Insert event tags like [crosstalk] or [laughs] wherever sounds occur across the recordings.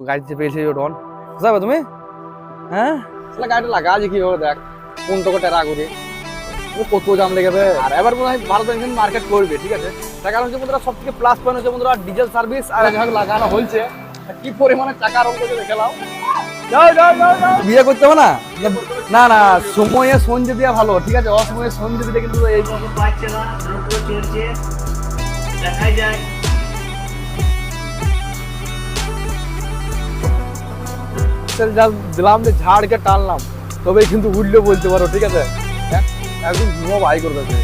গাড়িতে পেয়েছি ডন যাবে তুমি? হ্যাঁ? তাহলে গাড়িটা লাগা আছে কীভাবে দেখ। কোন তোকে টেরা করে। ও কত দাম লেগেবে আর এবার মনে হয় ভারত ব্যাংক মার্কেট করবে ঠিক আছে? তার কারণ হচ্ছে বন্ধুরা সব থেকে প্লাস পয়েন্ট হচ্ছে বন্ধুরা ডিজেল সার্ভিস আর যেভাবে লাগানো হয়েছে। কি পরিমাণে টাকা রং করে দেখে নাও যাও যাও যাও যাও। বিয়ে করতে হবে না? না না সময়ে সঞ্জে দেওয়া ভালো ঠিক আছে? অসময়ে সঞ্জে দিতে কিন্তু এই পাচ্ছে না। দেখাই যায়। তেল যা দিলাম যে ঝাড়কে টানলাম, তবেই কিন্তু উঠলে বলতে পারো, ঠিক আছে? একদম ঘুমো ভাই করে দেবে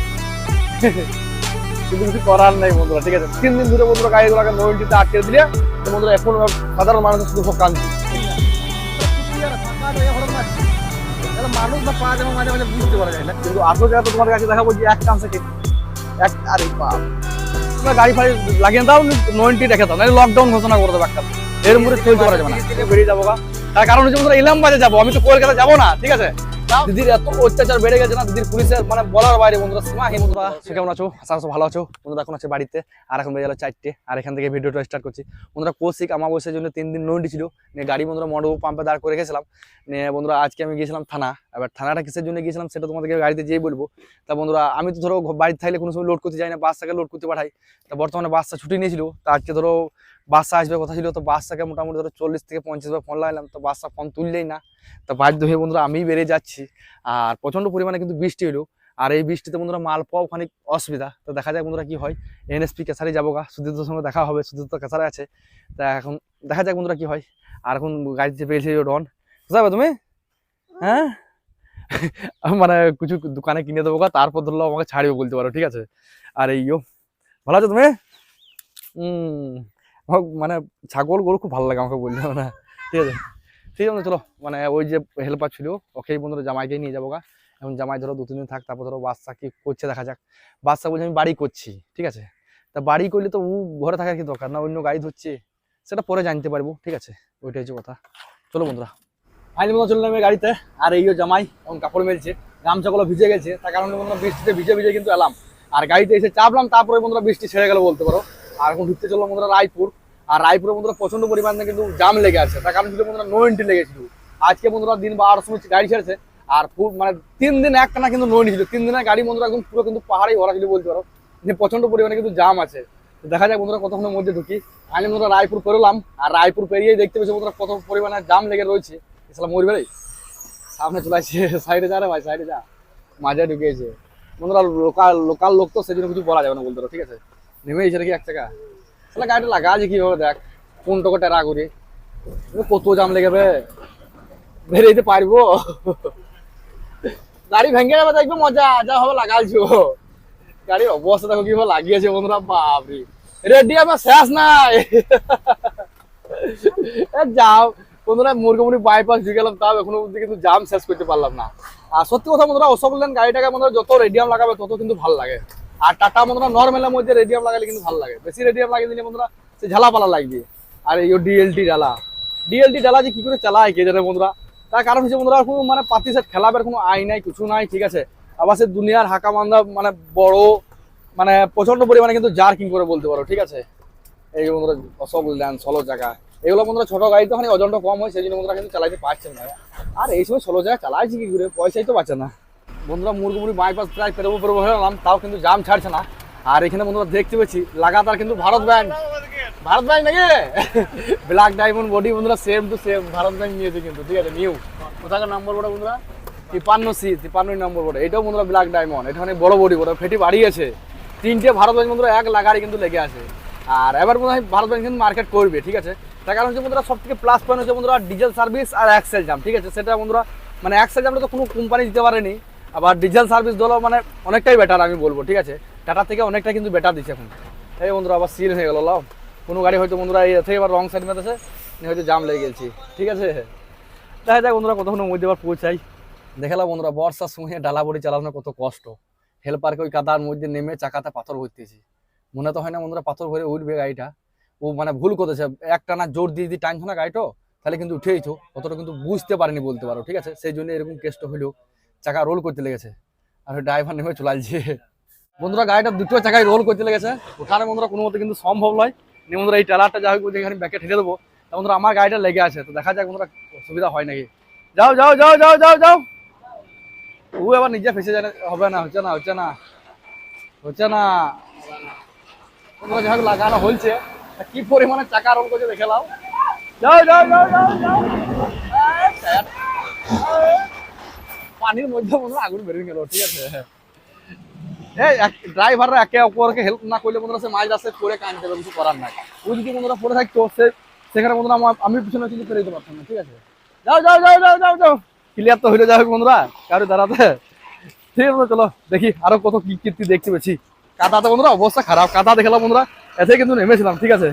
কিন্তু কিছু করার নাই বন্ধুরা, ঠিক আছে? তিন দিন ধরে বন্ধুরা গাড়িগুলোকে নইনটিতে আটকে দিলে বন্ধুরা এখন সাধারণ মানুষের শুধু মাঝে মাঝে বুঝতে না। কিন্তু তো তোমার দেখাবো চান্সে গাড়ি ফাড়ি দাও দাও লকডাউন ঘোষণা করে দেবো একটা। এর মধ্যে চলতে পারা যাবে না। বেরিয়ে যাব গা। তার কারণ হচ্ছে বন্ধুরা ইলাম বাজে যাব আমি তো কলকাতা যাব না ঠিক আছে? দিদির এত অত্যাচার বেড়ে গেছে না দিদির পুলিশের মানে বলার বাইরে বন্ধুরা সীমাহীন বন্ধুরা সে কেমন আছো? আশা করছ ভালো আছো। বন্ধুরা এখন আছে বাড়িতে আর এখন বেজে গেলো চারটে আর এখান থেকে ভিডিওটা স্টার্ট করছি। বন্ধুরা কৌশিক আমাবস্যার জন্য তিন দিন নন্ডি ছিল নিয়ে গাড়ি বন্ধুরা মডো পাম্পে দাঁড় করে গেছিলাম নিয়ে বন্ধুরা আজকে আমি গিয়েছিলাম থানা। এবার থানাটা কিসের জন্য গিয়েছিলাম সেটা তোমাদেরকে গাড়িতে যেই বলব। তা বন্ধুরা আমি তো ধরো বাড়িতে থাকলে কোনো সময় লোড করতে যাই না বাসটাকে লোড করতে পাঠাই। তা বর্তমানে বাসটা ছুটি নিয়েছিল। তা আজকে ধরো বাসটা আসবে কথা ছিল, তো বাসটাকে মোটামুটি ধরো চল্লিশ থেকে পঞ্চাশ বার ফোন লাগালাম তো বাসটা ফোন তুললেই না। তো বাধ্য হয়ে বন্ধুরা আমি বেরিয়ে যাচ্ছি। আর প্রচণ্ড পরিমাণে কিন্তু বৃষ্টি হলো। আর এই বৃষ্টিতে বন্ধুরা মাল পাওয়া খানিক অসুবিধা। তো দেখা যাক বন্ধুরা কি হয়। এনএসপি কেসারি যাব গা। সুদীপ্তর সঙ্গে দেখা হবে। সুদীপ্ত কেসারে আছে। তা এখন দেখা যাক বন্ধুরা কি হয়। আর এখন গাড়িতে পেয়েছি ডন যাবে তুমি? হ্যাঁ? [laughs] মানে কিছু দোকানে কিনে দেবো তারপর ধরলো আমাকে ছাড়িও বলতে পারো, ঠিক আছে? আর এইও ভালো আছো তুমি? হম মানে ছাগল গরু খুব ভালো লাগে আমাকে বললে না ঠিক আছে। ঠিক আছে চলো মানে ওই যে হেল্পার ছিল ওকেই বন্ধুরা জামাইকেই নিয়ে যাব গা। এখন জামাই ধরো দু, তিন দিন থাক, তারপর ধরো বাচ্চা কি করছে, দেখা যাক। বাচ্চা বলছে, আমি বাড়ি করছি ঠিক আছে? তা বাড়ি করলে তো ও ঘরে থাকার কি দরকার? না অন্য গাড়ি ধরছে? সেটা পরে জানতে পারব, ঠিক আছে? ওইটাই হচ্ছে কথা। চলো বন্ধুরা। ফাইনালি মতো চললাম গাড়িতে। আর এইও জামাই, এখন কাপড় মেলছে গামছাগুলো ভিজে গেছে, তার কারণে বন্ধুরা বৃষ্টিতে ভিজে ভিজে কিন্তু এলাম। আর গাড়িতে এসে চাপলাম, তারপরে বন্ধুরা বৃষ্টি ছেড়ে গেল বলতে পারো। আর এখন ঢুকতে চললাম বন্ধুরা রায়পুর। আর রায়পুরে বন্ধুরা প্রচণ্ড পরিমাণে কিন্তু জাম লেগে আছে। তার কারণ ছিল বন্ধুরা নো এন্ট্রি লেগেছিল। আজকে বন্ধুরা দিন বারোটার সময় গাড়ি ছেড়েছে। আর মানে তিন দিন একটানা কিন্তু নো ছিল। তিন দিনের গাড়ি বন্ধুরা একদম পুরো কিন্তু পাহাড়ে ভরা ছিল বলতে পারো। যে প্রচণ্ড পরিমাণে কিন্তু জাম আছে। দেখা যায় বন্ধুরা কতক্ষণের মধ্যে ঢুকি। আমি বন্ধুরা রায়পুর পেরোলাম। আর রায়পুর পেরিয়ে দেখতে পেয়েছি বন্ধুরা কত পরিমাণে জাম লেগে রয়েছে। ইসলাম মরবে রে সামনে চলে আসছে। সাইডে যা রে ভাই, সাইডে যা। মাঝে ঢুকেছে। বন্ধুরা লোকাল লোকাল লোক তো সেজন্য কিছু বলা যাবে না বলতে ঠিক আছে? নেমে এসে নাকি এক টাকা তাহলে গাড়িটা লাগা আছে কীভাবে দেখ, কোন টোকে টেরা করি। কত জাম লেগেবে বেরোইতে পারব। গাড়ি ভেঙে যাবে দেখবে মজা, যা হবে লাগাইছো। গাড়ির অবস্থা দেখো কীভাবে লাগিয়েছে বন্ধুরা, বাপরে। রেডি আমার শেষ নাই। যাও। বন্ধুরা মুরগমুড়ি বাইপাস ঢুকে গেলাম, তাও এখনও অব্দি কিন্তু জাম শেষ করতে পারলাম না। আর সত্যি কথা বন্ধুরা, অশোক লেন গাড়িটাকে বন্ধুরা যত রেডিয়াম লাগাবে, তত কিন্তু ভালো লাগে। আর টাটা বন্ধুরা নর্মালের মধ্যে রেডিয়াম লাগালে কিন্তু ভালো লাগে। বেশি রেডিয়াম লাগিয়ে দিলে বন্ধুরা, সে ঝালাপালা লাগবে। আর এই ডিএলটি ডালা ডিএলটি ডালা যে কি করে চালায় কে জানে বন্ধুরা? তার কারণ হচ্ছে বন্ধুরা, কোনো মানে পাতি সেট খেলাবার কোনো আই নাই, কিছু নাই, ঠিক আছে? আবার সে দুনিয়ার হাকা মান্দা মানে বড় মানে প্রচণ্ড পরিমাণে কিন্তু জার্কিং করে বলতে পারো, ঠিক আছে? এই বন্ধুরা, অশোক ল্যান্ড ষোলো জায়গা। এগুলো বন্ধুরা, ছোট গাড়ি তো ওখানে ওজনটা কম হয়, সেই জন্য বন্ধুরা কিন্তু চালাইতে পারছেন না। আর এই সময় ষোলো জায়গা চালাইছি কি করে? পয়সাই তো পাচ্ছে না। বন্ধুরা মুরগুমুড়ি বাইপাস প্রায় পেরোবো পেরোবো হয়ে গেলাম, তাও কিন্তু জাম ছাড়ছে না। আর এখানে বন্ধুরা দেখতে পেয়েছি লাগাতার কিন্তু ভারত ব্যাংক ভারত ব্যাংক নাকি? ব্ল্যাক ডায়মন্ড বডি বন্ধুরা same to same Bharat bank নিয়েছে কিন্তু, ঠিক আছে নিউ কোথাকার নম্বর বড় বন্ধুরা? তিপান্ন সি তিপান্ন নম্বর বড়। এটাও বন্ধুরা ব্ল্যাক ডায়মন্ড এটা অনেক বড় বডি বড় ফেটি বাড়িয়েছে। তিনটে ভারত ব্যাংক বন্ধুরা, এক লাগারই কিন্তু লেগে আছে। আর এবার মনে হয় ভারত ব্যাংক কিন্তু মার্কেট করবে, ঠিক আছে? তার কারণ হচ্ছে বন্ধুরা সব থেকে প্লাস পয়েন্ট হচ্ছে বন্ধুরা ডিজেল সার্ভিস আর এক্সেল জাম ঠিক আছে? সেটা বন্ধুরা মানে এক্সেল জামটা তো কোনো কোম্পানি দিতে পারেনি। আবার ডিজেল সার্ভিস দলও মানে অনেকটাই বেটার আমি বলব, ঠিক আছে? টাটা থেকে অনেকটা কিন্তু বেটার দিচ্ছে এখন। এই বন্ধুরা, আবার সিল হয়ে গেল, লাও। কোনো গাড়ি হয়তো বন্ধুরা এই থেকে এবার রং সাইড মেতেছে হয়তো জাম লেগে গেছি, ঠিক আছে? দেখা যাক বন্ধুরা, কতক্ষণের মধ্যে এবার পৌঁছাই। দেখালাম বন্ধুরা, বর্ষার সময় ডালা বড়ি চালানো কত কষ্ট। হেল্পারকে ওই কাদার মধ্যে নেমে চাকাতে পাথর ভরতেছি। মনে তো হয় না বন্ধুরা, পাথর ভরে উঠবে গাড়িটা। ও মানে ভুল করেছে একটা না জোর দিয়ে দিয়ে টানছো না গাড়িটা, তাহলে কিন্তু উঠেইছো। অতটা কিন্তু বুঝতে পারেনি বলতে পারো, ঠিক আছে? সেই জন্য এরকম কেসটা হইল চাকা রোল করতে লেগেছে। আর ড্রাইভার নেমে চলাইছে বন্ধুরা, গাড়িটা দুটো চাকায় রোল করতে লেগেছে। ওখানে বন্ধুরা, কোনো মতো কিন্তু সম্ভব নয়। নিয়ে বন্ধুরা, এই ট্রেলারটা যা হোক এখানে ব্যাকে ঠেলে দেবো। তা বন্ধুরা, আমার গাড়িটা লেগে আছে, তো দেখা যাক বন্ধুরা সুবিধা হয় নাকি। যাও যাও যাও যাও যাও যাও। ও এবার নিজে ফেসে যায় হবে না, হচ্ছে না হচ্ছে না হচ্ছে না। বন্ধুরা, যাই হোক, লাগানো হয়েছে। কি পরিমাণে চাকা রোল করছে, দেখে লাও যাও যাও যাও যাও যাও। পানির মধ্যে বন্ধুরা আগুন বেরিয়ে গেল, ঠিক আছে। এই ড্রাইভাররা একে অপরকে হেল্প না করলে বন্ধুরা সে মাঝ রাস্তায় পরে কান দেবে, কিছু করার নাই। ও যদি বন্ধুরা পরে থাকতো সে সেখানে বন্ধুরা আমি পিছনে কিন্তু ফেলে দিতে পারতাম না, ঠিক আছে। যাও যাও যাও যাও যাও যাও। ক্লিয়ার তো হইলে যাও বন্ধুরা, কারও দাঁড়াতে। ঠিক আছে, চলো, দেখি আরও কত কি কীর্তি দেখতে পেয়েছি। কাদাতে বন্ধুরা, অবস্থা খারাপ। কাদা দেখলাম বন্ধুরা, এতে কিন্তু নেমেছিলাম, ঠিক আছে।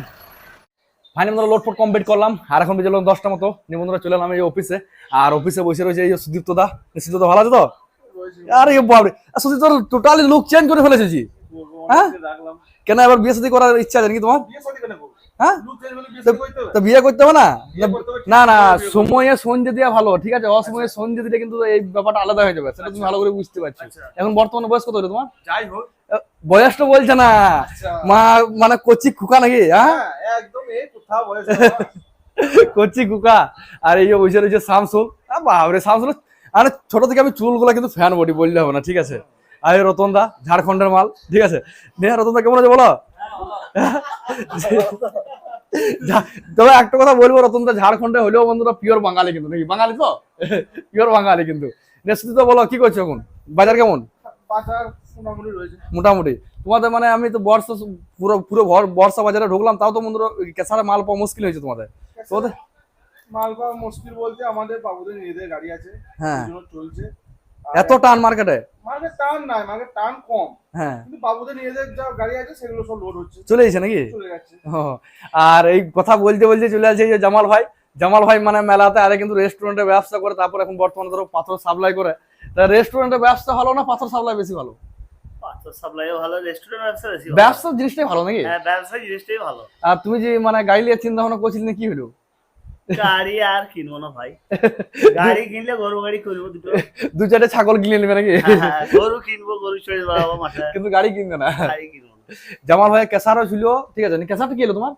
ফাইনাল বন্ধুরা লোডফোট কমপ্লিট করলাম। আর এখন বেজে দশটা মতো। নিয়ে বন্ধুরা চলে এলাম এই অফিসে আর অফিসে বসে রয়েছে এই সুদীপ্ত দা সুদীপ্ত ভালো আছে তো? আরে বাপরে। আর সুদীপ তোর টোটালি লুক চেঞ্জ করে ফেলেছে জি। হ্যাঁ? কেন এবার বিয়ে শাদী করার ইচ্ছা আছে নাকি তোমার? হ্যাঁ? তো বিয়ে করতে হবে না? না না সময়ে সন্ধে দেওয়া ভালো ঠিক আছে? অসময়ে দিলে কিন্তু এই ব্যাপারটা আলাদা হয়ে যাবে সেটা তুমি ভালো করে বুঝতে পারছ। এখন বর্তমানে বয়স কত হলো তোমার? যাই হোক আহ, বয়সটা বলছে না। মা মানে কচি খুকা নাকি হ্যাঁ? হ্যাঁ একদম এই বয়স কচি কুকা আর এই যে বসে রয়েছে শামসুল বাপরে শামসুল আরে ছোট থেকে আমি চুলগুলো কিন্তু ফ্যান বডি বললে হবে না ঠিক আছে? আর রতন দা ঝাড়খণ্ডের মাল ঠিক আছে? নেহা রতন দা কেমন আছে বলো? তবে একটা কথা বলব রতন দা ঝাড়খণ্ডে হলেও বন্ধুরা পিওর বাঙালি কিন্তু নাকি? বাঙালি তো? পিওর বাঙালি কিন্তু। নেক্সট তো বলো কি করছ এখন? বাজার কেমন? বাজার মোটামুটি। তোমাদের মানে আমি তো বর্ষা পুরো পুরো বর্ষা বাজারে ঢুকলাম তাও তো বন্ধুরা কেসারে মাল পাওয়া মুশকিল হয়েছে তোমাদের। তোমাদের মাল পাওয়া মুশকিল বলতে আমাদের বাবুদের নিজেদের গাড়ি আছে হ্যাঁ। চলছে। এত টান মার্কেটে? মার্কেট টান নাই মার্কেট টান কম। হ্যাঁ। কিন্তু বাবুদের নিজেদের যা গাড়ি আছে সেগুলো সব লোড হচ্ছে। চলে এসেছে নাকি? চলে যাচ্ছে ও, আর এই কথা বলতে বলতে চলে আসছে এই যে জামাল ভাই। জামাল ভাই মানে মেলাতে আরে কিন্তু রেস্টুরেন্টে ব্যবসা করে তারপর এখন বর্তমানে ধরো পাথর সাপ্লাই করে। তা রেস্টুরেন্টে ব্যবসা ভালো না পাথর সাপ্লাই বেশি ভালো পাথর সাপ্লাইও ভালো রেস্টুরেন্ট ব্যবসা জিনিসটাই ভালো নাকি? হ্যাঁ ব্যবসা জিনিসটাই ভালো। আর তুমি যে মানে গাড়ি নিয়ে চিন্তা ভাবনা করছিলে কি হলো? গাড়ি আর কিনবো না ভাই। গাড়ি কিনলে গরু গাড়ি দুটো। দু চারটে ছাগল কিনে নেবে নাকি? হ্যাঁ, গরু কিনবো গরু চড়ে বাড়াবো মাঠে। কিন্তু গাড়ি কিনবে না। গাড়ি কিনবো জামাল ভাই কেসারও ছিল ঠিক আছে কেসারটা কি হলো তোমার?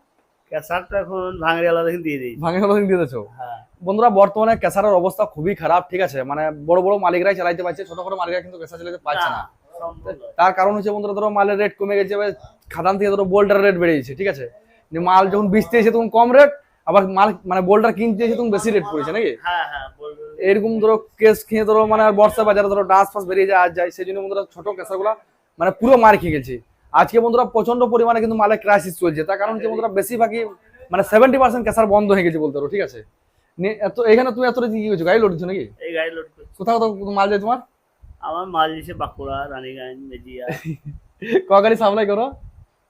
ক্যাসারটা এখন ভাঙড়ি আলাদা দিয়ে দিই ভাঙে ভালো দিয়ে দিয়েছ? হ্যাঁ। বন্ধুরা বর্তমানে কেসারের অবস্থা খুবই খারাপ ঠিক আছে? মানে বড় বড় মালিকরাই চালাইতে পারছে ছোট ছোট মালিকরা কিন্তু কেসার চালাতে পারছে না। তার কারণ হচ্ছে বন্ধুরা ধরো মালের রেট কমে গেছে এবার খাদান থেকে ধরো বোল্ডার রেট বেড়ে গেছে ঠিক আছে? মাল যখন বেচতে এসে তখন কম রেট আবার মাল মানে বোল্ডার কিনতে এসে তখন বেশি রেট পড়েছে নাকি? হ্যাঁ হ্যাঁ এরকম ধরো কেস খেয়ে ধরো মানে বর্ষা বাজারে ধরো ডান্স ফাঁস বেরিয়ে যায় আর যায় সেই জন্য বন্ধুরা ছোট কেসারগুলো মানে পুরো মার খেয়ে গেছে। আজকে বন্ধুরা প্রচণ্ড পরিমাণে কিন্তু মালের ক্রাইসিস চলছে তার কারণ হচ্ছে বন্ধুরা বেশিরভাগই মানে সেভেন্টি পার্সেন্ট কেসার বন্ধ হয়ে গেছে বলতে পারো ঠিক আছে? এত এখানে তুমি এত কি করছ গাড়ি লোড দিচ্ছ নাকি? কোথাও কোথাও মাল যায় তোমার? আমার মাল দিছে বাঁকুড়া রানীগঞ্জ মেজিয়া। [laughs] ক গাড়ি সাপ্লাই করো?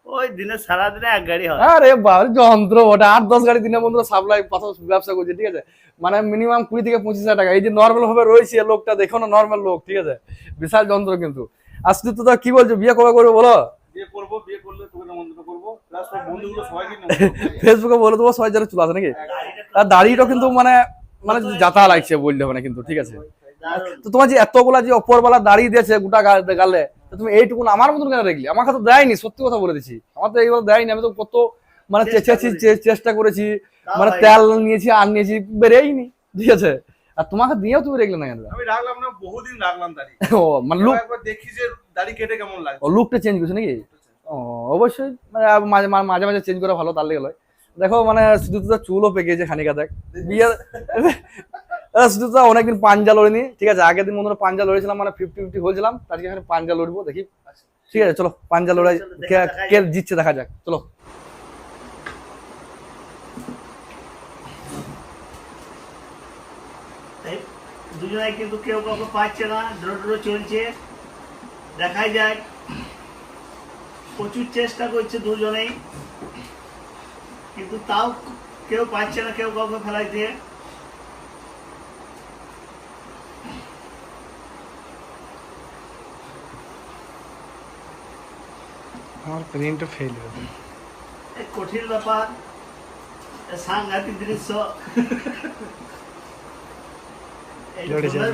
ওই দিনে সারাদিনে এক গাড়ি হয়। আরে বাবা যন্ত্র ওটা আট দশ গাড়ি দিনে বন্ধুরা সাপ্লাই পাথর ব্যবসা করছে ঠিক আছে? মানে মিনিমাম কুড়ি থেকে পঁচিশ হাজার টাকা। এই যে নর্মাল ভাবে রয়েছে লোকটা দেখো না নর্মাল লোক ঠিক আছে? বিশাল যন্ত্র কিন্তু। আর শুধু তো কি বলছো বিয়ে কবে করবে বলো? বিয়ে করব বিয়ে করলে তোকে নিমন্ত্রণ করব। প্লাস তোর বন্ধুগুলো সবাইকে নিমন্ত্রণ করব। ফেসবুকে বলে দেবো সবাই যারা চলে আসে নাকি? আর দাড়িটা কিন্তু মানে মানে যাতা লাগছে বললে মানে কিন্তু ঠিক আছে? তো তোমার যে এতগুলা যে অপরবেলা দাঁড়িয়ে দিয়েছে গোটা গালে তুমি এইটুকুন আমার মতন কেন রেখলি আমার কাছে দেয়নি সত্যি কথা বলে দিচ্ছি। আমার তো এইগুলো দেয়নি আমি তো কত মানে চেষ্টা চেঁচেছি চে- চেষ্টা করেছি মানে তেল নিয়েছি আর নিয়েছি বেরেইনি ঠিক আছে? আর তোমাকে দিয়েও তুমি রেখলে না কেন? আমি রাখলাম না বহুদিন রাখলাম দাড়ি। ও মানে লুক একবার দেখি যে দাড়ি কেটে কেমন লাগে ও লুকটা চেঞ্জ করছে নাকি? ও অবশ্যই মানে মাঝে মাঝে- মাঝে মাঝে চেঞ্জ করা ভালো তার লেগে লয়। দেখো মানে শুধু তো চুলও পেকেছে খানিকা দেখ বিয়ে [laughs] শুধু তো অনেকদিন পাঞ্জা লড়িনি ঠিক আছে আগের দিন মনে পাঞ্জা লড়েছিলাম মানে ফিফটি ফিফটি হয়েছিলাম আজকে এখানে পাঞ্জা লড়বো দেখি। ঠিক আছে চলো পাঞ্জা লড়াই কে-। জিতছে দেখা যাক চলো। দুজনাই কিন্তু কেউ কাউকে পাচ্ছে না ড্রো চলছে দেখাই যাক। প্রচুর চেষ্টা করছে দুজনেই কিন্তু তাও কেউ পাচ্ছে না কেউ কাউকে ফেলাইতে। আমার প্রিন্টটা ফেল এক কঠিন ব্যাপার এ সাংঘাতিক দৃশ্য।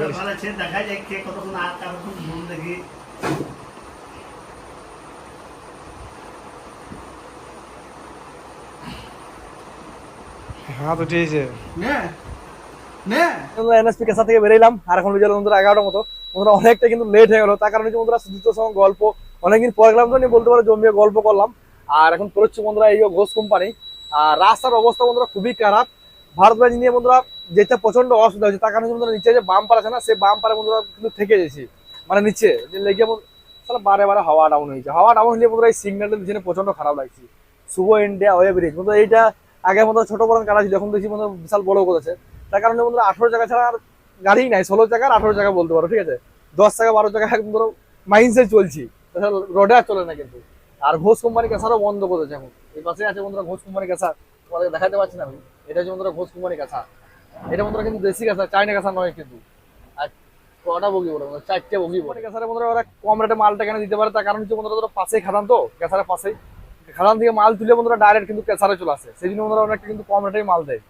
ব্যাপার আছে দেখা যায় কে কতক্ষণ আর কতক্ষণ ঘুম দেখি। হাত উঠিয়েছে। নে নে। এনএসপি কেসা থেকে বেরিয়েলাম আর এখন বিকেল বন্ধুরা এগারোটার মতো। বন্ধুরা অনেকটা কিন্তু লেট হয়ে গেল। তার কারণে হচ্ছে বন্ধুরা সঙ্গে গল্প অনেকদিন পর গেলাম তো বলতে পারো জমিয়ে গল্প করলাম। আর এখন পড়ছে বন্ধুরা এই ঘোষ কোম্পানি। আর রাস্তার অবস্থা বন্ধুরা খুবই খারাপ। ভারত বাজ নিয়ে বন্ধুরা যেতে প্রচণ্ড অসুবিধা হচ্ছে তার কারণে বন্ধুরা নিচে যে বাম পার আছে না, সেই বাম পারে বন্ধুরা কিন্তু থেকে গেছি। মানে নিচে, যে লেগে তাহলে বারে বারে হাওয়া ডাউন হয়েছে। হাওয়া ডাউন হলে বন্ধুরা এই সিগন্যালটা দিচ্ছে প্রচণ্ড খারাপ লাগছে। শুভ ইন্ডিয়া ওয়ে ব্রিজ বন্ধু এইটা আগে মতো ছোট বড় কাটা ছিল, এখন দেখছি বন্ধু বিশাল বড় করেছে তার কারণে বন্ধুরা আঠারো জায়গা ছাড়া আর গাড়ি নাই। ষোলো চাকার আঠারো জায়গা বলতে পারো, ঠিক আছে? দশ টাকা বারো টাকা একদম ধরো মাইন্সে চলছি। রোডে আর চলে না কিন্তু। আর ঘোষ কোম্পানি কাছাড়ও বন্ধ করেছে এখন এই পাশে আছে বন্ধুরা ঘোষ কোম্পানি কাছা তোমাদের দেখাতে পারছি না আমি। এটা হচ্ছে বন্ধুরা ঘোষ কোম্পানি কাছা এটা বন্ধুরা কিন্তু দেশি কাছা চাইনা কাছা নয় কিন্তু। আর কটা বগি বলে? চারটে বগি বলে। কাছারে বন্ধুরা ওরা কম রেটে মালটা কেন দিতে পারে। তার কারণ হচ্ছে বন্ধুরা ধরো পাশেই খাদান তো, কেসারের পাশেই। খাদান থেকে মাল তুলে বন্ধুরা ডাইরেক্ট কিন্তু কেসারে চলে আসে। সেই জন্য বন্ধুরা অনেকটা কিন্তু কম রেটেই মাল দেয়।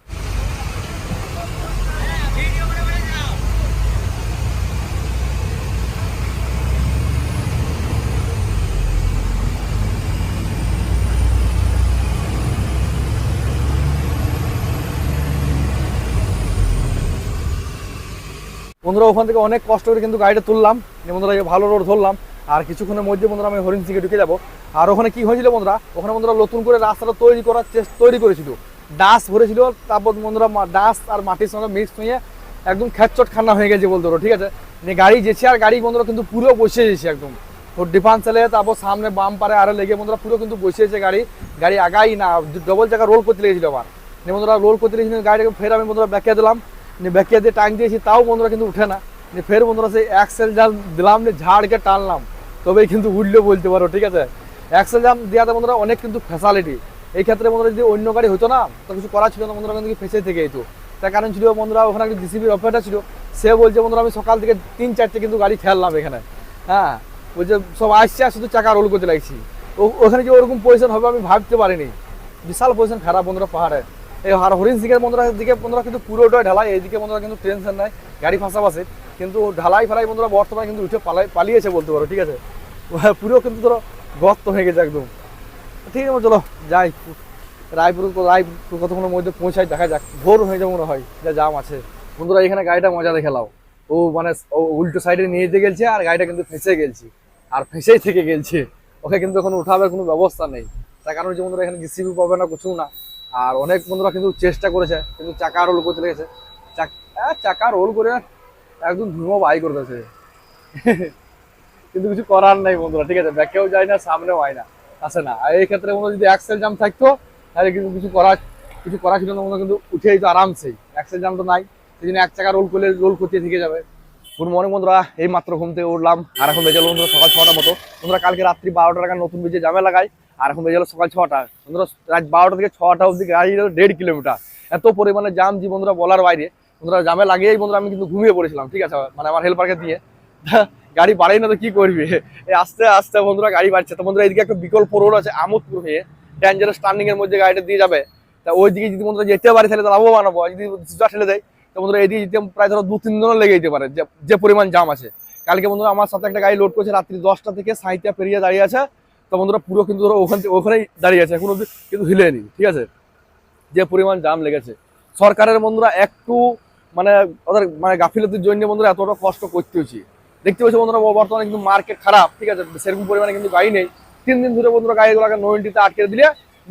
বন্ধুরা, ওখান থেকে অনেক কষ্ট করে কিন্তু গাড়িটা তুললাম। বন্ধুরা ভালো রোড ধরলাম। আর কিছুক্ষণের মধ্যে বন্ধুরা, আমি হরিণ থেকে ঢুকে যাব। আর ওখানে কি হয়েছিল বন্ধুরা, ওখানে বন্ধুরা নতুন করে রাস্তাটা তৈরি করার চেষ্টা, তৈরি করেছিল। ডাস ভরেছিল, তারপর বন্ধুরা ডাস আর মাটির সঙ্গে মিক্স হয়ে একদম খ্যাচট খান্না হয়ে গেছে বলতে ঠিক আছে? গাড়ি যেছে আর গাড়ি বন্ধুরা কিন্তু পুরো বসে গেছে একদম। ওর ডিফান্স চালে তারপর সামনে বাম পারে আরে লেগে বন্ধুরা পুরো কিন্তু বসে গেছে গাড়ি। গাড়ি আগাই না, ডবল জায়গা রোল করতে লেগেছিল আবার। বন্ধুরা রোল করতে লেগেছিল, গাড়িটাকে ফের আমি বন্ধুরা ব্যাকিয়ে দিলাম। ব্যাকিয়ে দিয়ে টাইম দিয়েছি, তাও বন্ধুরা কিন্তু উঠে না। ফের বন্ধুরা সেই অ্যাক্সেল জাল দিলাম ঝাড়কে টানলাম। তবেই কিন্তু উঠলে বলতে পারো, ঠিক আছে? অ্যাক্সেল জাম দেওয়াতে বন্ধুরা অনেক কিন্তু ফ্যাসালিটি এই ক্ষেত্রে বন্ধুরা যদি অন্য গাড়ি হতো না, তো কিছু করা ছিল না বন্ধুরা, কিন্তু ফেসে থেকে যেত। তার কারণ ছিল বন্ধুরা, ওখানে একটা ডিসিবির অপারেটার ছিল। সে বলছে বন্ধুরা, আমি সকাল থেকে তিন চারটে কিন্তু গাড়ি ফেললাম এখানে। হ্যাঁ? বলছে, সব আসছে আর শুধু চাকা রোল করতে লাগছি। ওখানে যে ওরকম পজিশন হবে আমি ভাবতে পারিনি। বিশাল পজিশন খারাপ বন্ধুরা পাহাড়ে। আর হরিণ সিংহের বন্ধুরা দিকে বন্ধুরা কিন্তু পুরোটাই ঢালাই, এইদিকে বন্ধুরা কিন্তু টেনশন নাই, গাড়ি ফাঁসাবাসে কিন্তু ঢালাই ফালাই বন্ধুরা বর্তমানে কিন্তু উঠে পালাই, পালিয়েছে বলতে পারো, ঠিক আছে? পুরো কিন্তু ধরো গর্ত হয়ে গেছে একদম। ঠিক আছে, চলো, যাই। রায়পুর রায়পুর কতক্ষণের মধ্যে পৌঁছাই, দেখা যাক। ভোর হয়ে যাবে মনে হয়, যা জাম আছে। বন্ধুরা, এখানে গাড়িটা মজা দেখে লাও ও মানে ও উল্টো সাইডে নিয়ে যেতে গেলছে আর গাড়িটা কিন্তু ফেঁসে গেছে আর ফেঁসেই থেকে গেলছে। ওকে কিন্তু এখন উঠাবার কোনো ব্যবস্থা নেই। তার কারণ হচ্ছে বন্ধুরা, এখানে জিসিবি পাবে না কিছু না। আর অনেক বন্ধুরা কিন্তু চেষ্টা করেছে, কিন্তু চাকা রোল করতে লেগেছে। চাক- চাকা রোল করে একদম ধুমো বাই করতেছে কিন্তু কিছু করার নাই বন্ধুরা, ঠিক আছে, ব্যাকেও যায় না, সামনেও হয় না, আসে না। আর এই ক্ষেত্রে বন্ধু যদি অ্যাক্সেল জাম থাকতো, তাহলে কিন্তু কিছু করা কিছু করা ছিল না কিন্তু উঠে যেত আরামসেই অ্যাক্সেল জাম তো নাই সেই জন্য এক চাকা রোল করলে রোল করতে থেকে যাবে। গুড মর্নিং বন্ধুরা এই মাত্র ঘুম থেকে উঠলাম। আর এখন বেজে বন্ধুরা সকাল ছটার মতো। বন্ধুরা কালকে রাত্রি বারোটা টাকা নতুন বেজে জামে লাগাই আর এখন বেজে গেলো সকাল ছটা। বন্ধুরা, রাত বারোটা থেকে ছটা অবধি গাড়ি গেলো দেড় কিলোমিটার। এত পরিমাণে জাম জি বন্ধুরা বলার বাইরে। বন্ধুরা জামে লাগিয়েই বন্ধুরা আমি কিন্তু ঘুমিয়ে পড়েছিলাম, ঠিক আছে? মানে আমার হেল্পারকে দিয়ে। [laughs] গাড়ি বাড়াই না তো কি করবি? এই আস্তে আস্তে বন্ধুরা গাড়ি বাড়ছে। তো বন্ধুরা এদিকে একটা বিকল্প রোড আছে, আমোদপুর হয়ে। ডেঞ্জারাস টার্নিং এর মধ্যে গাড়িটা দিয়ে যাবে। তা ওই দিকে যদি বন্ধুরা যেতে পারে, তাহলে হব। আর যদি সোজা ঠেলে দেয়, তো বন্ধুরা এদিকে যেতে প্রায় ধরো দু তিন দিনও লেগে যেতে পারে, যে- পরিমাণ জাম আছে। কালকে বন্ধুরা আমার সাথে একটা গাড়ি লোড করছে, রাত্রি দশটা থেকে সাঁইতিয়া পেরিয়ে দাঁড়িয়ে আছে। তো বন্ধুরা পুরো কিন্তু ধরো ওখান থেকে ওখানেই দাঁড়িয়ে আছে, এখন কিন্তু হিলেনি, ঠিক আছে? যে পরিমাণ জাম লেগেছে। সরকারের বন্ধুরা একটু মানে ওদের মানে গাফিলতির জন্য বন্ধুরা এতটা কষ্ট করতে হচ্ছে দেখতে পাচ্ছি বন্ধুরা বর্তমানে কিন্তু মার্কেট খারাপ, ঠিক আছে? সেরকম পরিমাণে কিন্তু গাড়ি নেই। তিন দিন ধরে বন্ধুরা গাড়িগুলোকে নয়েন্টিতে আটকে দিলে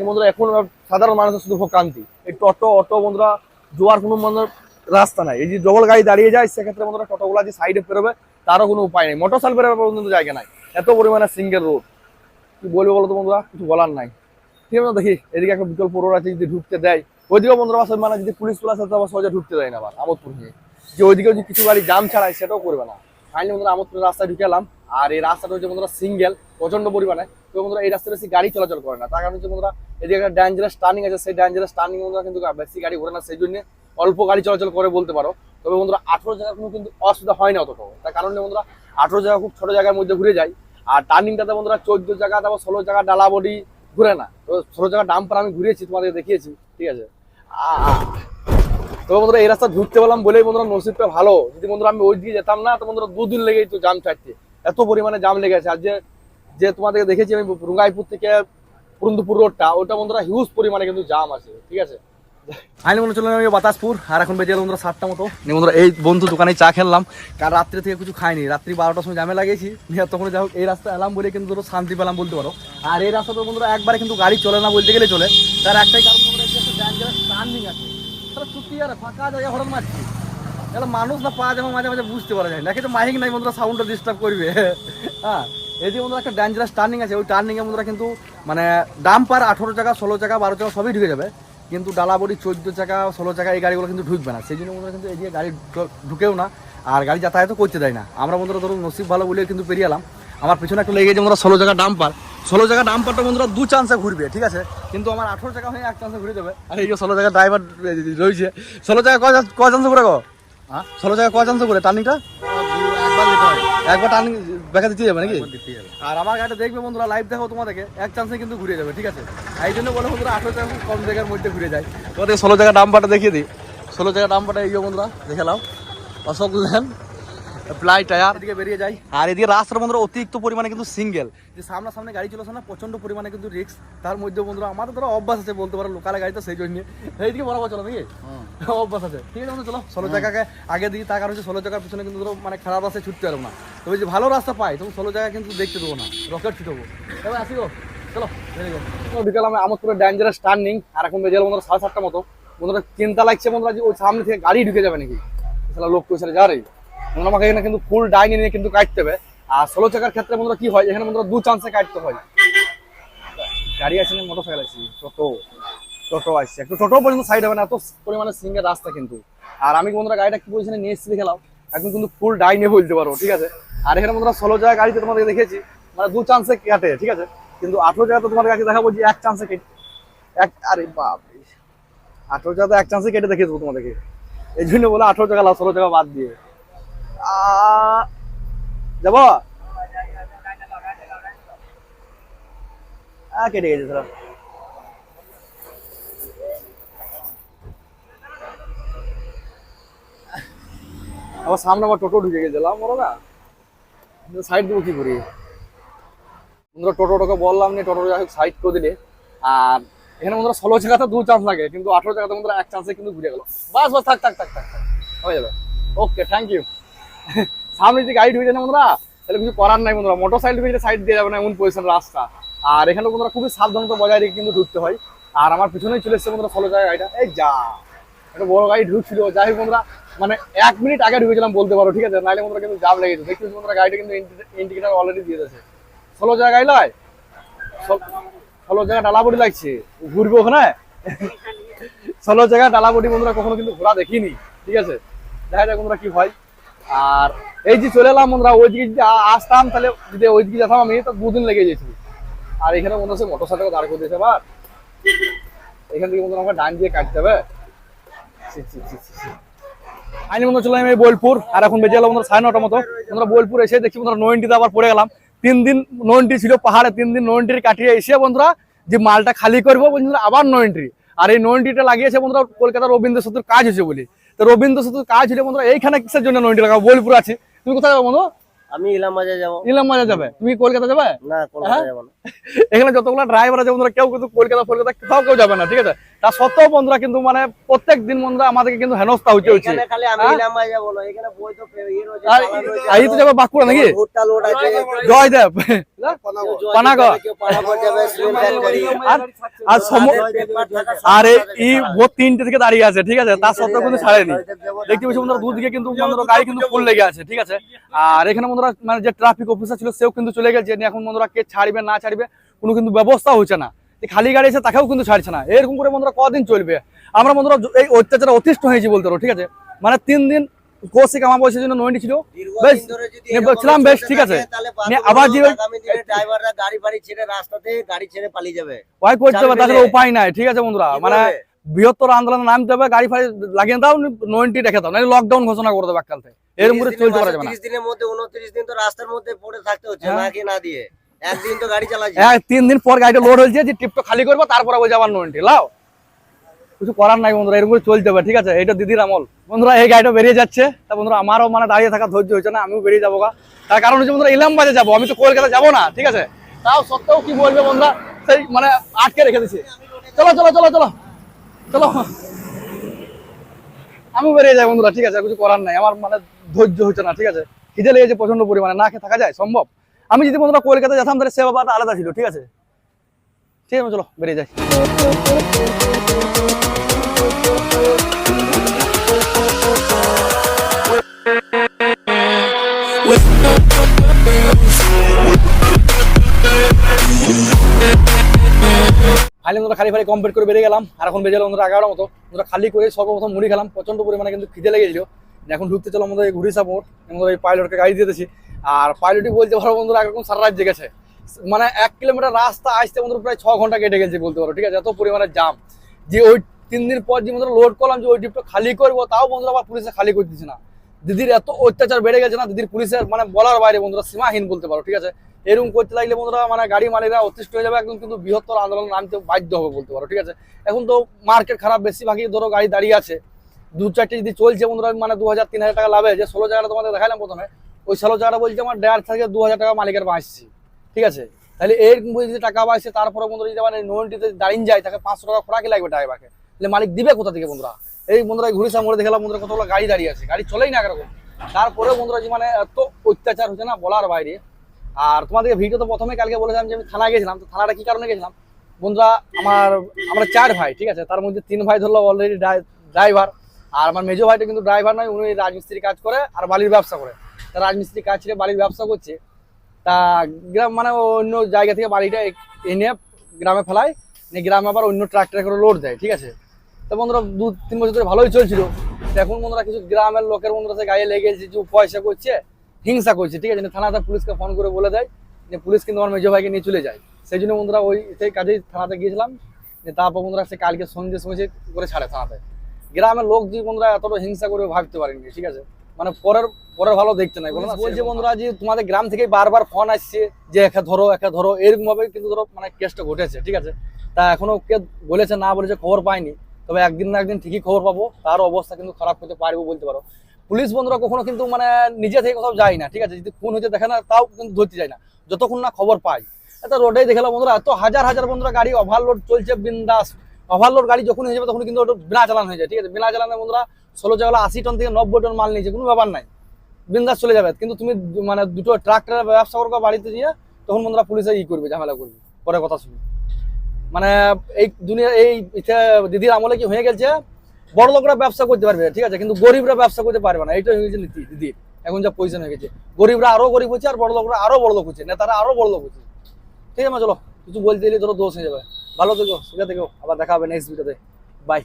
বন্ধুরা এখন সাধারণ মানুষের শুধু ভোগান্তি। এই টোটো, অটো বন্ধুরা জোয়ার কোনো বন্ধুরা রাস্তা নাই। এই যে ডবল গাড়ি দাঁড়িয়ে যায়, সেক্ষেত্রে বন্ধুরা টোটোগুলো যে সাইডে পেরোবে তারও কোনো উপায় নেই। মোটর সাইকেল বেরোবে পর্যন্ত জায়গা নাই। এত পরিমাণে সিঙ্গেল রোড কি বলব বলো তো বন্ধুরা? কিছু বলার নাই। ঠিক আছে দেখি, এদিকে একটা বিকল্প রোড আছে, যদি ঢুকতে দেয়। ওইদিকেও বন্ধুরা বাসে মানে যদি পুলিশ পুলিশ আছে, আবার সহজে ঢুকতে দেয় না আবার, আমোদপুর নিয়ে। যে ওইদিকেও যদি কিছু গাড়ি জাম ছাড়ায়, সেটাও করবে না। ফাইনালি বন্ধুরা আমোদপুর রাস্তায় ঢুকে এলাম। আর এই রাস্তাটা হচ্ছে বন্ধুরা সিঙ্গেল প্রচণ্ড পরিমাণে। তো বন্ধুরা, এই রাস্তায় বেশি গাড়ি চলাচল করে না। তার কারণ হচ্ছে বন্ধুরা, এদিকে একটা ডেঞ্জারাস টার্নিং আছে। সেই ডেঞ্জারাস টার্নিং বন্ধুরা কিন্তু বেশি গাড়ি ঘোরে না, সেই জন্য অল্প গাড়ি চলাচল করে বলতে পারো। তবে বন্ধুরা, আঠেরো জায়গা কোনো কিন্তু অসুবিধা হয় না অতটাও। তার কারণে বন্ধুরা, আঠেরো জায়গা খুব ছোট জায়গার মধ্যে ঘুরে যায়। আর টার্নিংটাতে বন্ধুরা চোদ্দ জায়গা, তারপর ষোলো জায়গা ডালা বডি, ঘুরে না। তো ষোলো জায়গা ডাম্পার আমি ঘুরিয়েছি তোমাদের দেখিয়েছি, ঠিক আছে? তবে বন্ধুরা, এই রাস্তা ঢুকতে পারলাম বলেই বন্ধুরা নসিবটা ভালো। যদি বন্ধুরা আমি ওই দিকে যেতাম না, তো বন্ধুরা দুদিন লেগেই তো জাম ছাড়তে। এত পরিমাণে জাম লেগেছে। আর যে যে তোমাদেরকে দেখেছি আমি রুঙ্গাইপুর থেকে পুরন্দপুর রোডটা ওটা বন্ধুরা হিউজ পরিমাণে কিন্তু জাম আছে, ঠিক আছে? আইনি মনে চলে আমি বাতাসপুর। আর এখন বেজে বন্ধুরা সাতটা মতো। বন্ধুরা, এই বন্ধু দোকানে চা খেললাম। কারণ রাত্রে থেকে কিছু খাইনি। রাত্রি বারোটার সময় জামে লাগিয়েছি। তখন যাই এই রাস্তা এলাম বলে কিন্তু ধরো শান্তি পেলাম বলতে পারো। আর এই রাস্তা তো বন্ধুরা একবারে কিন্তু গাড়ি চলে না বলতে গেলে চলে। তার একটাই কারণ turning আছে। তাহলে আর ফাঁকা জায়গা হঠাৎ মারছি। তাহলে মানুষ না পাওয়া যাবে, মাঝে মাঝে বুঝতে পারা যায় না। কিন্তু মাইক নাই বন্ধুরা সাউন্ডটা ডিস্টার্ব করবে। হ্যাঁ এই যে বন্ধুরা একটা ডেঞ্জারাস টার্নিং আছে। ওই টার্নিংয়ে বন্ধুরা কিন্তু মানে ডাম্পার আঠেরো চাকা, ষোলো টাকা বারো টাকা সবই ঢুকে যাবে। কিন্তু ডালাবড়ি চোদ্দ চাকা ষোলো চাকা এই গাড়িগুলো কিন্তু ঢুকবে না। সেই জন্য বন্ধুরা কিন্তু এই যে গাড়ি ঢুকেও না আর গাড়ি যাতায়াতও করতে দেয় না। আমরা বন্ধুরা ধরুন নসিব ভালো বলে কিন্তু পেরিয়ে এলাম। আমার পিছনে একটু লেগে গেছে বন্ধুরা ষোলো চাকা ডাম্পার। ষোলো চাকা ডাম্পারটা বন্ধুরা দু চান্সে ঘুরবে ঠিক আছে? কিন্তু আমার আঠেরো চাকা হয়ে এক চান্সে ঘুরে যাবে। আর এই যে ষোলো চাকা ড্রাইভার রয়েছে। ষোলো চাকা ক চান্স- ঘুরে গো? হ্যাঁ? ষোলো চাকা কয় চান্সে ঘুরে? টার্নিংটা একবার একবার টার্নিং দেখা দিতে যাবে নাকি? আর আমার গাড়িটা দেখবে বন্ধুরা লাইভ দেখো তোমাদেরকে এক চান্সে কিন্তু ঘুরে যাবে ঠিক আছে? এই জন্য বলে বন্ধুরা আঠেরো টাকা কম জায়গার মধ্যে ঘুরে যায়। তোমাদের ষোলো জায়গা ডাম্পারটা দেখিয়ে দিই। ষোলো জায়গা ডাম্পারটা এই বন্ধুরা দেখে নাও। Ashok Leyland ply tyre. এদিকে বেরিয়ে যায় আর এদিকে রাস্তার বন্ধুরা অতিরিক্ত পরিমাণে কিন্তু সিঙ্গেল যে সামনা সামনে গাড়ি চলেছে না প্রচণ্ড পরিমাণে কিন্তু রিক্স তার মধ্যে বন্ধুরা আমাদের ধরো অভ্যাস আছে বলতে পারো লোকালে গাড়ি তো সেই জন্য। এইদিকে বরাবর চলো নাকি? অভ্যাস আছে। ঠিক আছে চলো। ষোলো জায়গাকে আগে দিই তার কারণ হচ্ছে ষোলো জায়গার পিছনে কিন্তু ধরো মানে খারাপ রাস্তায় ছুটতে পারব না। তবে যে ভালো রাস্তা পাই তখন ষোলো জায়গা কিন্তু দেখতে দেবো না রকেট ছুটবো। তবে আসি গো। চলো আমি আমোদপুরে ডেঞ্জারাস টার্নিং আর এখন বেজে সাড়ে সাতটা মতো। বন্ধুরা চিন্তা লাগছে বন্ধুরা যে ওই সামনে থেকে গাড়ি ঢুকে যাবে নাকি? লোক আমাকে এখানে কিন্তু ফুল ডাইনি নিয়ে কিন্তু কাটতে হবে। আর ষোলো চাকার ক্ষেত্রে বন্ধুরা কি হয়? এখানে বন্ধুরা দু চান্সে কাটতে হয়। গাড়ি আছে মোটর সাইকেল আছে। টোটো। টোটো আসছে একটু টোটো পর্যন্ত সাইড হবে না। এত পরিমাণে সিঙ্গের রাস্তা কিন্তু। আর আমি বন্ধুরা গাড়িটা কি পজিশনে নিয়ে এসেছি নাও। এখন কিন্তু ফুল ডাইনে বলতে পারো, ঠিক আছে? আর এখানে বন্ধুরা ষোলো জায়গা গাড়িতে তোমাদের দেখেছি। মানে দু চান্সে কাটে, ঠিক আছে? কিন্তু আঠেরো জায়গা তো তোমাদের কাছে দেখাবো যে এক চান্সে কেটে এক আরে বাপ। আঠেরো জায়গা তো এক চান্সে কেটে দেখে দেবো তোমাদেরকে। এই জন্য বলে আঠেরো জায়গা লাও ষোলো জায়গা বাদ দিয়ে। যাব? কেটে গেছে ধরো। আবার সামনে আবার টোটো ঢুকে গেছিলাম বলো না। সাইড দেবো কি করি? বন্ধুরা টোটো টোকে বললাম নি, টোটো যাই হোক সাইড করে দিলে। আর এখানে বন্ধুরা ষোলো জায়গাতে দু চান্স লাগে, কিন্তু আঠেরো জায়গাতে বন্ধুরা এক চান্সে কিন্তু ঘুরে গেল। বাস বাস, থাক থাক থাক থাক। হয়ে যাবে। ওকে থ্যাংক ইউ সামনে যে গাড়ি ঢুকে যায় না বন্ধুরা, তাহলে কিছু করার নাই বন্ধুরা। মোটর সাইকেল ঢুকে সাইড দিয়ে যাবে না, এমন পজিশন রাস্তা। আর এখানে বন্ধুরা খুবই সাবধানতা বজায় রেখে কিন্তু ঢুকতে হয়। আর আমার পিছনেই চলে এসছে বন্ধুরা ষোলো জায়গা গাড়িটা। এই যা, একটা বড় গাড়ি ঢুকছিল। যাই হোক বন্ধুরা মানে এক মিনিট আগে ঢুকেছিলাম, বলতে পারো, ঠিক আছে? নাহলে বন্ধুরা কিন্তু জাম লেগেছে দেখছি বন্ধুরা গাড়িটা কিন্তু ইন্ডিকেটার অলরেডি দিয়ে দিয়েছে। ষোলো জায়গা গাড়ি লয়। ষোল- জায়গা ডালাবড়ি লাগছে। ঘুরবে ওখানে? ষোলো জায়গা ডালাবড়ি বন্ধুরা কখনো কিন্তু ঘোরা দেখিনি। ঠিক আছে? দেখা যাক বন্ধুরা কি হয়। আর এই যে চলে এলাম বন্ধুরা, ওইদিকে যদি আসতাম তাহলে যদি ওইদিকে যেতাম আমি, তো দুদিন লেগে যেত। আর এখানে বন্ধুরা সে মোটর সাইকেল দাঁড় করে দিয়েছে আবার। এখান থেকে বন্ধুরা আমাকে ডান দিয়ে কাটতে হবে। আইনি বন্ধু চলে আমি বোলপুর। আর এখন বেজে গেলাম বন্ধুরা সাড়ে নটার মতো। বন্ধুরা বোলপুর এসে দেখছি বন্ধুরা নয়নটিতে আবার পড়ে গেলাম। তিন দিন নয়নটি ছিল পাহাড়ে তিন দিন নয়নটির কাটিয়ে এসে বন্ধুরা যে মালটা খালি করব বন্ধুরা আবার নয়নটি আর এই নয়নটিটা লাগিয়েছে বন্ধুরা কলকাতার রবীন্দ্র সেতুর কাজ হয়েছে বলে। তো রবীন্দ্র সেতুর কাজ হলে বন্ধুরা এইখানে কিসের জন্য নয়নটি লাগাবো? বোলপুর আছে। তুমি কোথায় যাব বন্ধু? আমি ইলাম বাজার যাব। ইলাম মাজা যাবে। তুমি কলকাতা যাবে? না কলকাতা যাব না। এখানে যতগুলো ড্রাইভার আছে বন্ধুরা কেউ কিন্তু কলকাতা কলকাতা কোথাও কেউ যাবে না ঠিক আছে? তা সত্ত্বেও বন্ধুরা কিন্তু মানে প্রত্যেক দিন বন্ধুরা আমাদেরকে কিন্তু হেনস্থা হচ্ছে। হচ্ছে আমি হ্যাঁ? তো ইয়ে তো যাবে বাঁকুড়া নাকি? জয়দেব আর এই ভোর তিনটে থেকে দাঁড়িয়ে আছে ঠিক আছে? তার সত্ত্বেও কিন্তু ছাড়েনি। দেখতে পাচ্ছি বন্ধুরা দুদিকে কিন্তু বন্ধুরা গাড়ি কিন্তু ফুল লেগে আছে ঠিক আছে? আর এখানে বন্ধুরা মানে যে ট্রাফিক অফিসার ছিল সেও কিন্তু চলে গেছে এখন বন্ধুরা কে ছাড়বে না ছাড়বে কোনো কিন্তু ব্যবস্থা হচ্ছে না। খালি গাড়ি এসে তাকেও কিন্তু ছাড়ছে না। এরকম করে বন্ধুরা কদিন চলবে? আমরা বন্ধুরা এই অত্যাচারে অতিষ্ঠ হয়েছি বলতে পারো ঠিক আছে? মানে তিন দিন কৌশিক আমার বয়সের জন্য নয়টি ছিল। বেশ বলছিলাম বেশ ঠিক আছে। আবার যে ওই- আগামী দিনে ড্রাইভাররা গাড়ি বাড়ি ছেড়ে রাস্তাতে গাড়ি ছেড়ে পালিয়ে যাবে। ওয়াই করতে হবে তাছাড়া উপায় নাই ঠিক আছে বন্ধুরা? মানে বৃহত্তর আন্দোলনে নামতে হবে গাড়ি ফাড়ি লাগিয়ে দাও নয়নটি রেখে দাও নাহলে লকডাউন ঘোষণা করে দেবে করে 30 চলতে দিনে পারা যাবে না। দিনের মধ্যে 29 দিন তো রাস্তার মধ্যে পড়ে থাকতে হচ্ছে হ্যাঁ। না দিয়ে। একদিন তো গাড়ি চালাচ্ছি হ্যাঁ তিন দিন পর গাড়িটা লোড হয়েছে, যে টিপটা খালি করব, তারপরে ওই যাবার নয়নটি লাও। কিছু করার নাই বন্ধুরা, এরকম চলতে হবে, ঠিক আছে? এটা দিদির আমল। বন্ধুরা, এই গাড়িটা বেরিয়ে যাচ্ছে। তা বন্ধুরা, আমারও মানে দাঁড়িয়ে থাকা ধৈর্য হচ্ছে না, আমিও বেরিয়ে যাব তার কারণ হচ্ছে বন্ধুরা ইলাম বাজে যাব, আমি তো কলকাতা যাব না, ঠিক আছে? তাও সত্ত্বেও কি বলবে বন্ধুরা, সেই মানে আটকে রেখে দিছে চলো চলো চলো চলো চলো। আমি বেরিয়ে যাই বন্ধুরা, ঠিক আছে? কিছু করার নাই, আমার মানে ধৈর্য হচ্ছে না, ঠিক আছে? খিদে লেগেছে প্রচণ্ড পরিমাণে, না খেয়ে থাকা যায়, সম্ভব? আমি যদি বন্ধুরা কলকাতা যেতাম, তাহলে সে আলাদা ছিল, ঠিক আছে? ঠিক আছে, চলো, বেরিয়ে যাই। খালি বন্ধুরা খালি ফালি কমপ্লিট করে বেরিয়ে গেলাম। আর এখন বেজে গেলাম বন্ধুরা এগারোটা মতো। বন্ধুরা খালি করে সর্বপ্রথম মুড়ি খেলাম। প্রচণ্ড পরিমাণে কিন্তু খিদে লেগেছিল। এখন ঢুকতে চলো আমাদের ঘুরি সাপোর্ট। আমাদের এই পাইলটকে গাড়ি দিয়ে দিতেছি আর পাইলটই বলতে পারো বন্ধুরা একরকম সারা রাত গেছে মানে এক কিলোমিটার রাস্তা আসতে বন্ধুরা প্রায় ছ ঘণ্টা কেটে গেছে বলতে পারো, ঠিক আছে? এত পরিমাণে জাম যে ওই তিন দিন পর যে বন্ধুরা লোড করলাম, যে ওই ডিপটা খালি করব, তাও বন্ধুরা আবার পুলিশে খালি করে দিচ্ছে না। দিদির এত অত্যাচার বেড়ে গেছে না, দিদির পুলিশের মানে বলার বাইরে বন্ধুরা সীমাহীন বলতে পারো, ঠিক আছে? এরকম করতে লাগলে বন্ধুরা মানে গাড়ি মালিকরা অতিষ্ঠ হয়ে যাবে একদম, কিন্তু বৃহত্তর আন্দোলন নামতে বাধ্য হবে বলতে পারো, ঠিক আছে? এখন তো মার্কেট খারাপ, বেশিরভাগই ধরো গাড়ি দাঁড়িয়ে আছে। দু চারটে যদি চলছে বন্ধুরা মানে দু হাজার, তিন হাজার টাকা লাভে, যে ষোলো জায়গাটা তোমাদের দেখালাম প্রথমে ওই ষোলো জায়গাটা বলছে আমার দেড় থেকে দু হাজার টাকা মালিকের বাঁচছি ঠিক আছে? তাহলে এর যদি টাকা বাঁচছে তারপরে বন্ধুরা যদি মানে নয়নটিতে দাঁড়িয়ে যায়, তাকে পাঁচশো টাকা খোরাকি লাগবে ড্রাইভারকে তাহলে মালিক দিবে কোথা থেকে বন্ধুরা? এই বন্ধুরা ঘুরিসা মোড়ে দেখলাম বন্ধুরা কতগুলো গাড়ি দাঁড়িয়ে আছে। গাড়ি চলেই না এরকম তারপরেও বন্ধুরা যে মানে এত অত্যাচার হচ্ছে না বলার বাইরে। আর তোমাদেরকে ভিডিও তো প্রথমে কালকে বলেছিলাম যে আমি থানা গেছিলাম, তো থানাটা কি কারণে গেছিলাম? বন্ধুরা আমার, আমরা চার ভাই, ঠিক আছে? তার মধ্যে তিন ভাই ধরলো অলরেডি ড্রাইভার আর আমার মেজো ভাইটা কিন্তু ড্রাইভার নয়, উনি রাজমিস্ত্রি কাজ করে আর বালির ব্যবসা করে। রাজমিস্ত্রি কাজ ছেড়ে বাড়ির ব্যবসা করছে। তা গ্রাম মানে অন্য জায়গা থেকে বাড়িটা এনে গ্রামে ফেলায়, নিয়ে গ্রামে আবার অন্য ট্রাক্টরে করে লোড দেয়, ঠিক আছে? তো বন্ধুরা, দু, তিন বছর ধরে ভালোই চলছিল। এখন বন্ধুরা কিছু গ্রামের লোকের বন্ধুরা গায়ে লেগে যে পয়সা করছে, হিংসা করছে, ঠিক আছে? থানাতে পুলিশকে ফোন করে বলে দেয় যে পুলিশ কিন্তু আমার মেজো ভাইকে নিয়ে চলে যায়। সেই জন্য বন্ধুরা ওই সেই কাজেই থানাতে গিয়েছিলাম যে তারপর বন্ধুরা সে কালকে সন্ধ্যে সময় করে ছাড়ে থানাতে। গ্রামের লোক যে বন্ধুরা এতটা হিংসা করে ভাবতে পারেনি ঠিক আছে? মানে পরের পরের ভালো দেখতে নাই বলছে বন্ধুরা যে তোমাদের গ্রাম থেকে বারবার ফোন আসছে যে একা ধরো একা ধরো এরকম ভাবে কিন্তু ধরো মানে কেসটা ঘটেছে ঠিক আছে? তা এখনও কে বলেছে না বলেছে খবর পাইনি। তবে একদিন না একদিন ঠিকই খবর পাবো তার অবস্থা কিন্তু খারাপ হতে পারব বলতে পারো। পুলিশ বন্ধুরা কখনো কিন্তু মানে নিজে থেকে কোথাও যায় না ঠিক আছে? যদি ফোন হতে দেখে না তাও কিন্তু ধরতে যায় না যতক্ষণ না খবর পায় এটা রোডে দেখলাম বন্ধুরা এত হাজার হাজার বন্ধুরা গাড়ি ওভারলোড চলছে বিন্দাস। ওভারলোড গাড়ি যখন হয়ে যাবে তখন কিন্তু ওটা বিনা চালান হয়ে যায় ঠিক আছে? বিনা চালানে বন্ধুরা ষোলো জায়গা আশি টন থেকে নব্বই টন মাল নিয়েছে, কোনো ব্যাপার নাই। বিন্দাস চলে যাবে। কিন্তু তুমি মানে দুটো ট্রাক্টরের ব্যবসা করবে বাড়িতে গিয়ে, তখন বন্ধুরা পুলিশে ই করবে, ঝামেলা করবে। পরে কথা শুনি মানে এই দুনিয়া, এই দিদির আমলে কি হয়ে গেছে? বড় লোকরা ব্যবসা করতে পারবে, ঠিক আছে? কিন্তু গরিবরা ব্যবসা করতে পারবে না। এইটাই হয়েছে নীতি, দিদির। এখন যা পজিশন হয়ে গেছে। গরিবরা আরও গরিব হচ্ছে আর বড় লোকরা আরও বড় লোক হচ্ছে নেতারা আরও বড় লোক হচ্ছে ঠিক আছে, চলো। কিছু বলতে দিলে ধরো দোষ হয়ে যাবে। ভালো থেকো, সুখে থেকো। আবার দেখা হবে নেক্সট ভিডিওতে বাই